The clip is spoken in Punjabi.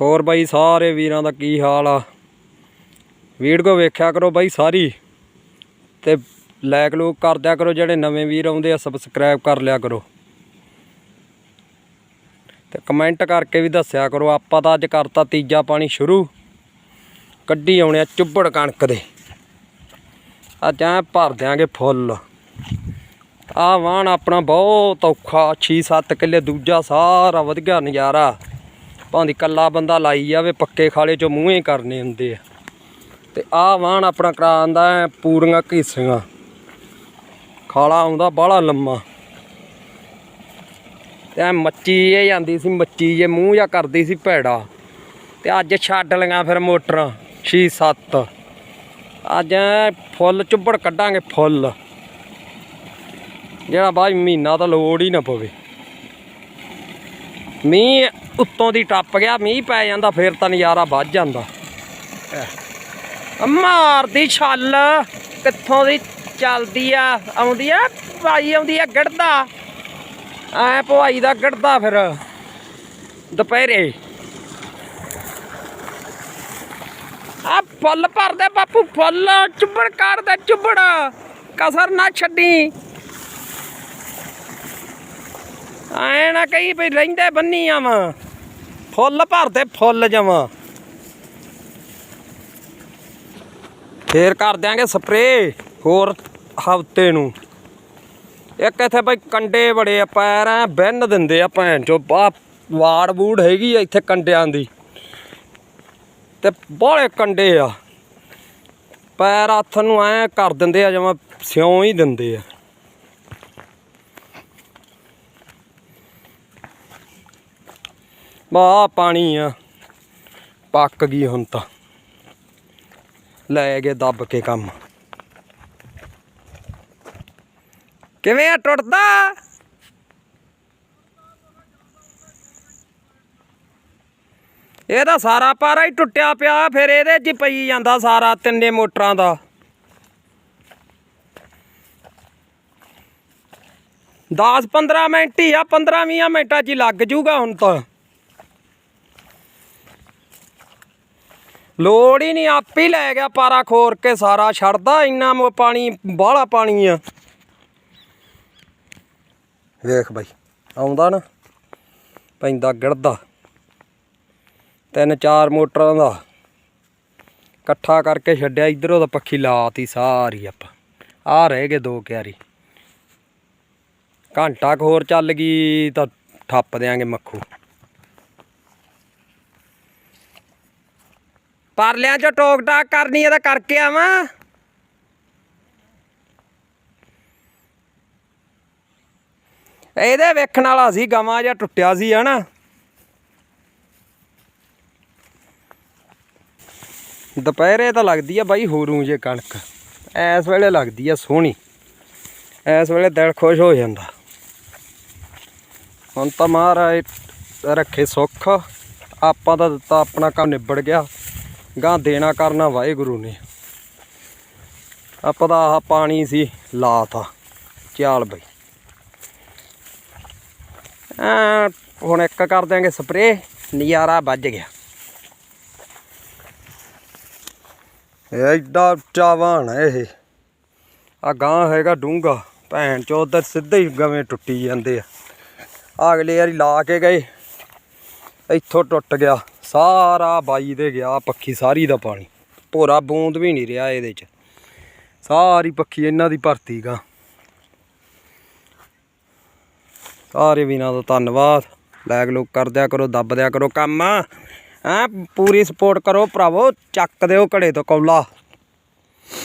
ਹੋਰ ਬਾਈ ਸਾਰੇ ਵੀਰਾਂ ਦਾ ਕੀ ਹਾਲ ਆ? ਵੀਡੀਓ ਵੇਖਿਆ ਕਰੋ ਬਾਈ ਸਾਰੀ ਤੇ ਲਾਈਕ ਲੂਕ ਕਰ ਦਿਆ ਕਰੋ, ਜਿਹੜੇ ਨਵੇਂ ਵੀਰ ਆਉਂਦੇ ਆ ਸਬਸਕ੍ਰਾਈਬ ਕਰ ਲਿਆ ਕਰੋ। ਤੇ ਕਮੈਂਟ ਕਰਕੇ ਵੀ ਦੱਸਿਆ ਕਰੋ, ਆਪਾਂ ਤਾਂ ਅੱਜ ਕਰਤਾ ਤੀਜਾ ਪਾਣੀ ਸ਼ੁਰੂ। ਕੱਢੀ ਆਉਣੇ ਆ ਚੁੱਬੜ ਕਣਕ ਦੇ। ਅੱਜ ਐ ਭਰ ਦਿਆਂਗੇ ਫੁੱਲ। ਆ ਵਾਣ ਆਪਣਾ ਬਹੁਤ ਔਖਾ 6-7 ਕਿੱਲੇ ਦੂਜਾ ਸਾਰਾ ਵਧੀਆ ਨਜ਼ਾਰਾ। ਭਾਂਦੀ ਕੱਲਾ ਬੰਦਾ ਲਾਈ ਜਾਵੇ, ਪੱਕੇ ਖਾਲੇ ਚੋਂ ਮੂੰਹੇ ਕਰਨੇ ਹੁੰਦੇ ਆ। ਤੇ ਆਹ ਵਾਣ ਆਪਣਾ ਕਰਾਉਂਦਾ ਪੂਰੀਆਂ ਘੀਸੀਆਂ। ਖਾਲਾ ਆਉਂਦਾ ਬਾਹਲਾ ਲੰਮਾ। ਤੇ ਐ ਮੱਚੀ ਇਹ ਜਾਂਦੀ ਸੀ, ਮੱਚੀ ਜੇ ਮੂੰਹ ਜਾਂ ਕਰਦੀ ਸੀ ਭੈੜਾ। ਤੇ ਅੱਜ ਛੱਡ ਲੀਆਂ ਫਿਰ ਮੋਟਰਾਂ 6-7 ਅੱਜ ਐਂ ਫੁੱਲ ਚੁੱਬੜ ਕੱਢਾਂਗੇ ਫੁੱਲ। ਜਿਹੜਾ ਬਾਅਦ ਮਹੀਨਾ ਤਾਂ ਲੋੜ ਹੀ ਨਾ ਪਵੇ। ਮੀਂਹ ਉੱਤੋਂ ਦੀ ਟੱਪ ਗਿਆ, ਮੀਂਹ ਪੈ ਜਾਂਦਾ, ਫੇਰ ਤਾਂ ਨਜ਼ਾਰਾ ਵੱਜ ਜਾਂਦਾ। ਮਾਰਦੀ ਛੱਲ, ਕਿੱਥੋਂ ਦੀ ਚੱਲਦੀ ਆ? ਆਉਂਦੀ ਆ? ਭਾਈ ਆਉਂਦੀ ਆ, ਗੜਦਾ। ਐ ਭਵਾਈ ਦਾ ਗੜਦਾ ਫਿਰ। ਦੁਪਹਿਰੇ। ਆ ਫੁੱਲ ਭਰਦੇ ਬਾਪੂ, ਫੁੱਲ। ਚੁੱਬੜ ਕਰਦਾ ਚੁੱਬੜ ਕਸਰ ਨਾ ਛੱਡੀ। ਐ ਨਾ ਕਹੀ ਵੀ ਰਹਿੰਦੇ ਬੰਨੀ ਆਵਾਂ ਫੁੱਲ ਭਰਦੇ ਫੁੱਲ ਜਮਾਂ। ਫੇਰ ਕਰ ਦਿਆਂਗੇ ਸਪਰੇ ਹੋਰ ਹਫ਼ਤੇ ਨੂੰ। ਇੱਕ ਇੱਥੇ ਬਈ ਕੰਡੇ ਬੜੇ ਆ, ਪੈਰ ਐ ਬਿੰਨ ਦਿੰਦੇ ਆ ਭੈਣ ਚੋ ਬਾ ਵਾੜ ਬੂੜ ਹੈਗੀ ਆ ਇੱਥੇ ਕੰਡਿਆਂ ਦੀ। ਤੇ ਬਾਹਲੇ ਕੰਡੇ ਆ। ਪੈਰ ਹੱਥ ਨੂੰ ਐ ਕਰ ਦਿੰਦੇ ਆ ਜਿਵੇਂ ਸਿਉਂ ਹੀ ਦਿੰਦੇ ਆ। ਬਾ ਪਾਣੀ ਆ। ਪੱਕ ਗਈ ਹੁਣ ਤਾਂ। ਲੈ ਗਏ ਦੱਬ ਕੇ ਕੰਮ। ਕਿਵੇਂ ਆ ਟੁੱਟਦਾ? ਇਹਦਾ ਸਾਰਾ ਪਾਰਾ ਹੀ ਟੁੱਟਿਆ ਪਿਆ, ਫਿਰ ਇਹਦੇ 'ਚ ਪਈ ਜਾਂਦਾ ਸਾਰਾ ਤਿੰਨੇ ਮੋਟਰਾਂ ਦਾ। ਦਸ 15 ਮਿੰਟ ਹੀ ਆ 15 20 ਮਿੰਟਾਂ 'ਚ ਹੀ ਲੱਗ ਜੂਗਾ ਹੁਣ ਤਾਂ। ਲੋੜ ਹੀ ਨਹੀਂ, ਆਪ ਹੀ ਲੈ ਗਿਆ ਪਾਰਾ ਖੋਰ ਕੇ ਸਾਰਾ, ਛੱਡਦਾ ਇੰਨਾ ਪਾਣੀ, ਬਾਹਲਾ ਪਾਣੀ ਆ। ਵੇਖ ਬਾਈ, ਆਉਂਦਾ ਨਾ, ਪੈਂਦਾ ਗੜਦਾ। ਤਿੰਨ ਚਾਰ ਮੋਟਰਾਂ ਦਾ, ਇਕੱਠਾ ਕਰਕੇ ਛੱਡਿਆ, ਇਧਰੋਂ ਤਾਂ ਪੱਖੀ ਲਾਤੀ ਸਾਰੀ ਆਪਾਂ। ਆ ਰਹਿ ਗਏ ਦੋ ਕਿਆਰੀ। ਘੰਟਾ ਕੁ ਹੋਰ ਚੱਲ ਗਈ, ਤਾਂ ਠੱਪ ਦਿਆਂਗੇ ਮੱਖੂ। ਪਰਲਿਆਂ ਚ ਟੋਕ ਟਾਕ ਕਰਨੀ ਆ ਤਾਂ ਕਰਕੇ ਆਵਾਂ। ਇਹਦੇ ਵੇਖਣ ਵਾਲਾ ਸੀ ਗਵਾਂ ਜਿਹਾ ਟੁੱਟਿਆ ਸੀ ਹਨਾ। ਦੁਪਹਿਰੇ ਤਾਂ ਲੱਗਦੀ ਆ ਬਾਈ ਹੋਰੂ ਜੇ ਕਣਕ। ਐਸ ਵੇਲੇ ਲੱਗਦੀ ਆ ਸੋਹਣੀ। ਐਸ ਵੇਲੇ ਦਿਲ ਖੁਸ਼ ਹੋ ਜਾਂਦਾ। ਹੁਣ ਤਾਂ ਮਹਾਰਾਜ ਰੱਖੇ ਸੁੱਖ। ਆਪਾਂ ਤਾਂ ਦਿੱਤਾ, ਆਪਣਾ ਕੰਮ ਨਿਬੜ ਗਿਆ। ਗਾਂ ਦੇਣਾ ਕਰਨਾ ਵਾਹਿਗੁਰੂ ਨੇ। ਆਪਾਂ ਤਾਂ ਆਹ ਪਾਣੀ ਸੀ ਲਾਤਾ, ਚਾਲ ਬਈ। ਆ ਹੁਣ ਇੱਕ ਕਰ ਦਿਆਂਗੇ ਸਪਰੇ ਨਜ਼ਾਰਾ ਵੱਜ ਗਿਆ। ਇਹ ਐਡਾ ਉੱਚਾ ਵਾਹਣ ਇਹ। ਆ ਗਾਂ ਹੈਗਾ ਡੂੰਗਾ ਭੈਣ ਚੋ ਸਿੱਧੇ ਹੀ ਗਵੇਂ ਟੁੱਟੀ ਜਾਂਦੇ ਆ। ਅਗਲੇ ਵਾਰੀ ਲਾ ਕੇ ਗਏ, ਇੱਥੋਂ ਟੁੱਟ ਗਿਆ। ਸਾਰਾ ਬਾਈ ਦੇ ਗਿਆ ਪੱਖੀ, ਸਾਰੀ ਦਾ ਪਾਣੀ। ਭੋਰਾ ਬੂੰਦ ਵੀ ਨਹੀਂ ਰਿਹਾ ਇਹਦੇ ਚ। ਸਾਰੀ ਪੱਖੀ ਇਹਨਾਂ ਦੀ ਭਰਤੀ ਗਾ। ਸਾਰੇ ਵੀਰਾਂ ਦਾ ਧੰਨਵਾਦ। ਲਾਈਕ ਲੂਕ ਕਰ ਦਿਆ ਕਰੋ ਦੱਬ ਦਿਆ ਕਰੋ ਕੰਮ। ਐ ਪੂਰੀ ਸਪੋਰਟ ਕਰੋ ਭਰਾਵੋ। ਚੱਕ ਦਿਓ ਘੜੇ ਤੋਂ ਕੌਲਾ।